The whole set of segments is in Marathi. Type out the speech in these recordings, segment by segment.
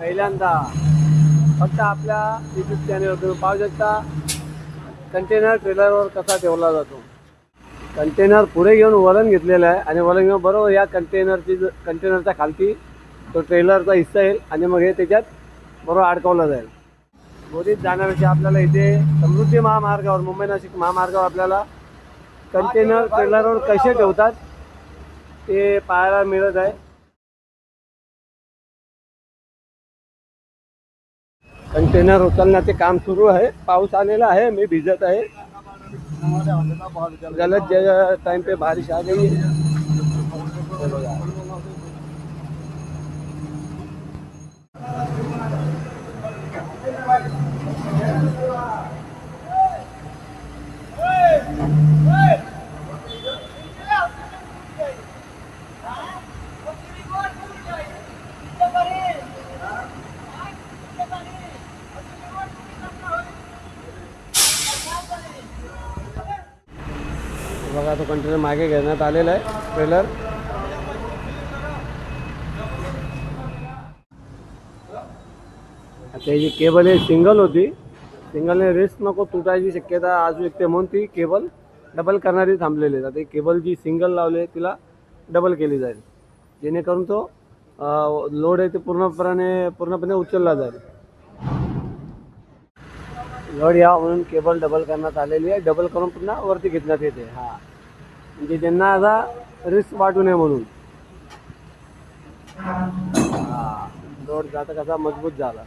पहिल्यांदा फक्त आपल्या युट्यूब चॅनलवर तुम्ही पाहू शकता. कंटेनर ट्रेलरवर कसा ठेवला जातो. कंटेनर पुढे घेऊन वलन घेतलेलं आहे आणि वलन घेऊन बरोबर या कंटेनरची ज- कंटेनरच्या खालती तो ट्रेलरचा हिस्सा येईल आणि मग हे त्याच्यात बरोबर अडकवलं जाईल. बोरीत जाण्यापेक्षा आपल्याला इथे समृद्धी महामार्गावर मुंबई नाशिक महामार्गावर आपल्याला कंटेनर ट्रेलरवर कसे ठेवतात ते पाहायला मिळत आहे. कंटेनर उचलण्याचे काम सुरू आहे. पाऊस आलेला आहे. मी भिजत आहे. गलत जे टाइम पे बारिश आ गई. है बघा तो कंटेनर मागे घेण्यात आलेला आहे. ट्रेलर आता ही जी केबल आहे सिंगल होती. सिंगलने रिस्क नको तुटायची शक्यता आजू एक ते म्हणून ती केबल डबल करणारी थांबलेली आहे. आता ही केबल जी सिंगल लावली आहे तिला डबल केली जाईल. जेणेकरून तो लोड आहे ते पूर्णपणे पूर्णपणे उचलला जाईल. लोड यावं म्हणून केबल डबल करण्यात आलेली आहे. डबल करून पुन्हा वरती घेतण्यात येते हा. म्हणजे त्यांना आता रिस्क वाटू नये म्हणून. हा. लोड जाता कसा मजबूत झाला.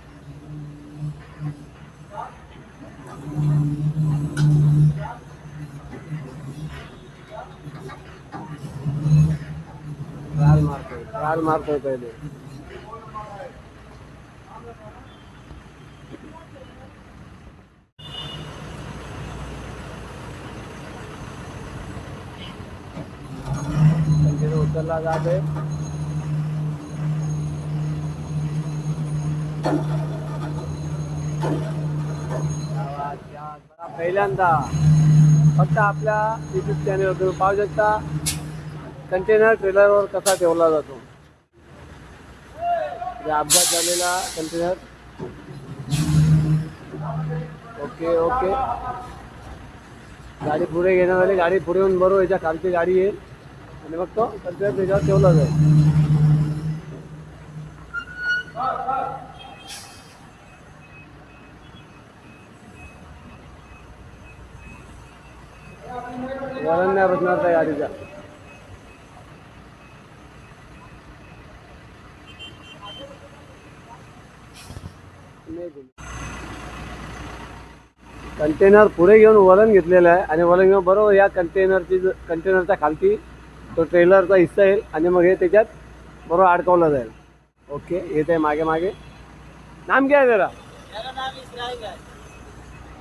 ट्रायल मारतोय. मारतोय पहिले. कंटिन्यू जात आहे. पहिल्यांदा फक्त आपल्या युट्यूब चॅनलवर तुम्ही पाहू शकता. कंटेनर ट्रेलरवर कसा ठेवला जातो. म्हणजे अपघात झालेला कंटेनर ओके ओके. गाडी पुढे घेण्यात आली गाडी पुढे येऊन बरोबर याच्या खालची गाडी येईल आणि मग तो कंटेनर त्याच्यावर ठेवला जाईल वळण नाही बसणार त्या गाडीचा कंटेनर पुढे घेऊन वळण घेतलेलं आहे आणि वळण घेऊन बरोबर या कंटेनरची कंटेनरच्या खालती तो ट्रेलरचा हिस्सा येईल आणि मग हे त्याच्यात बरोबर अडकवलं जाईल. ओके येत आहे मागे मागे. नाम क्या है मेरा नाम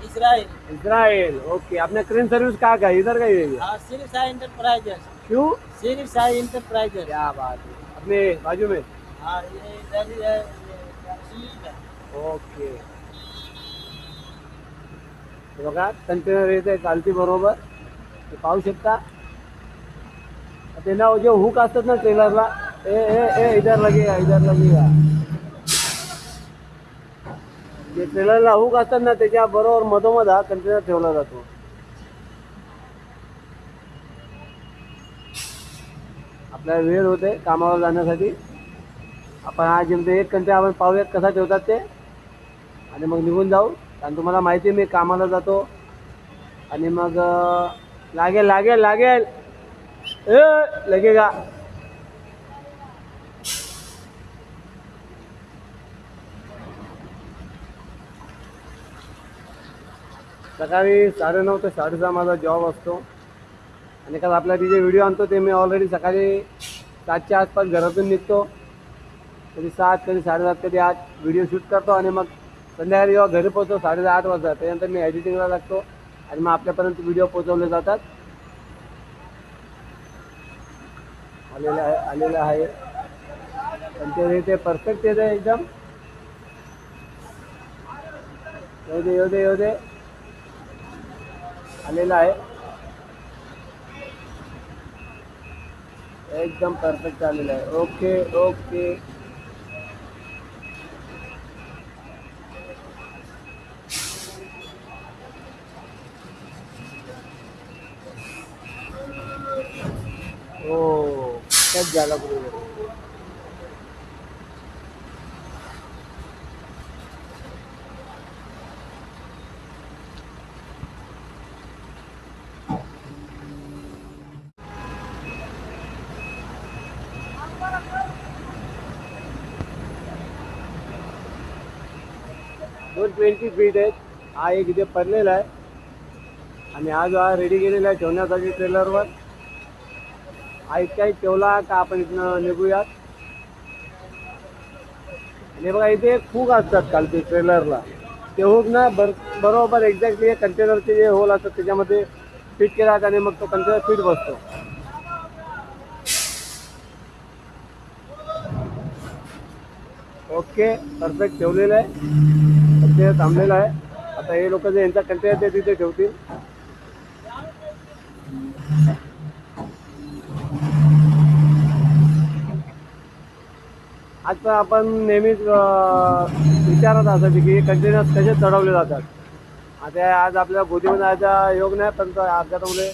इसराइल इसराइल ओके. आपने क्रेन सर्विस कहाँ का है? इधर का ही है? हाँ सिर्फ साई इंटरप्राइजेस क्यों? सिर्फ साई इंटरप्राइजेस क्या बात है. अपने बाजू में? हाँ ये ओके. बघा कंटेनर येते चालती बरोबर. पाहू शकता? त्यांना जे हुक असतात ना ट्रेलरला ए ए ए इधर लगेगा इधर लगेगा जे ट्रेलरला हुक असतात ना त्याच्या बरोबर मधोमध हा कंटेनर ठेवला जातो. आपल्याला वेळ होते कामावर जाण्यासाठी. आपण हा जेमते एक कंटेनर आपण पाहूयात कसा ठेवतात ते. आणि मग निघून जाऊ. कारण तुम्हाला माहिती मी कामाला जातो. आणि मग अं, लागेल लागेल लागेल. ए लगेगा सकाळी साडेनऊ ते साडेसहा माझा जॉब असतो. आणि काल आपल्या तिचे व्हिडिओ आणतो ते मी ऑलरेडी सकाळी सातच्या आसपास घरातून निघतो. कधी सात कधी साडेसात कधी आठ व्हिडिओ शूट करतो आणि मग संध्याकाळी जेव्हा घरी पोहोचतो साडेदहा आठ वाजता. त्यानंतर मी एडिटिंगला लागतो आणि मग आपल्यापर्यंत व्हिडिओ पोहोचवले जातात. आलेलं आहे परफेक्ट येतं एकदम. येऊ दे येऊ दे येऊ दे. आलेला आहे. एकदम परफेक्ट आलेला आहे. ओके ओके खूप झाला दोन ट्वेंटी फीट आहेत. हा एक इथे पडलेला आहे. आणि हा जो हा रेडी केलेला आहे ठेवण्यासाठी ट्रेलरवर हा ठेवला का आपण इथनं निघूयात? आणि बघा इथे खूप असतात खालती ट्रेलरला ते हुक ना बर बरोबर एक्झॅक्टली कंटेनरचे जे होल असतात त्याच्यामध्ये फिट केला आणि मग तो कंटेनर फिट बसतो. ओके परफेक्ट ठेवलेलं आहे. कंटेनर थांबलेलं आहे. आता हे लोक जे यांचा कंटेनर ते तिथे ठेवतील. आता आपण नेहमीच विचारत असायचे की कंटेनर कसे चढवले जातात. आता आज आपल्या गोदीमध्ये जायचा योग नाही पण तो अपघातामुळे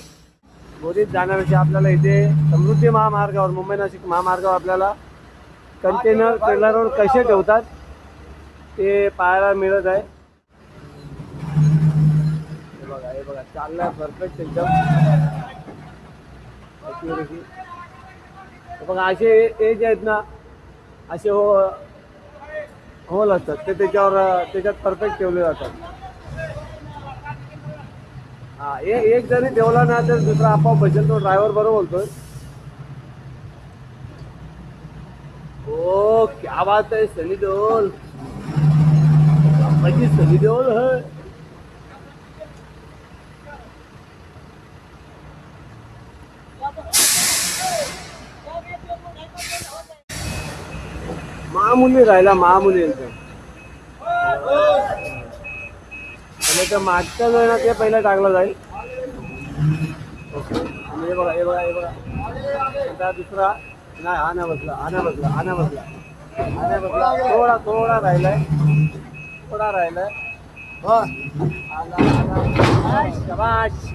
गोदीत जाण्यापेक्षा आपल्याला इथे समृद्धी महामार्गावर मुंबई नाशिक महामार्गावर आपल्याला कंटेनर ट्रेलरवर कसे ठेवतात ते पाहायला मिळत आहे. हे बघा हे बघा चाललं परफेक्ट एकदम. बघा असे हे जे आहेत ना असे हो होल असतात ते त्याच्यावर त्याच्यात परफेक्ट ठेवले जातात. हा एक जरी ठेवला ना तर दुसरा आपोआप बसेल तो ड्रायव्हर बरोबर बोलतोय. ओ क्या बात आहे सनी देओल. सनी देओल है. महामुली राहिला महामुली यांचं आणि तर जो आहे ना ते पहिलं टाकला जाईल. ओके. हे बघा हे बघा हे बघा. आता दुसरा नाही हा नाही बसला हा नाही बसला हा नाही बसला. हा नाही बसला. थोडा थोडा राहिलाय. थोडा राहिलाय. हो. आला,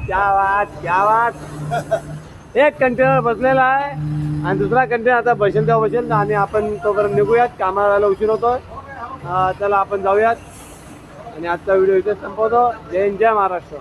क्या क्या एक कंटेनर बसलेला आहे. आणि दुसरा कंटेनर आता बसेल तेव्हा बसेल आणि आपण तोपर्यंत निघूयात. कामाला जायला उशीर होतोय. चला आपण जाऊयात. आणि आजचा व्हिडिओ इथे संपवतो. जय हिंद, जय महाराष्ट्र.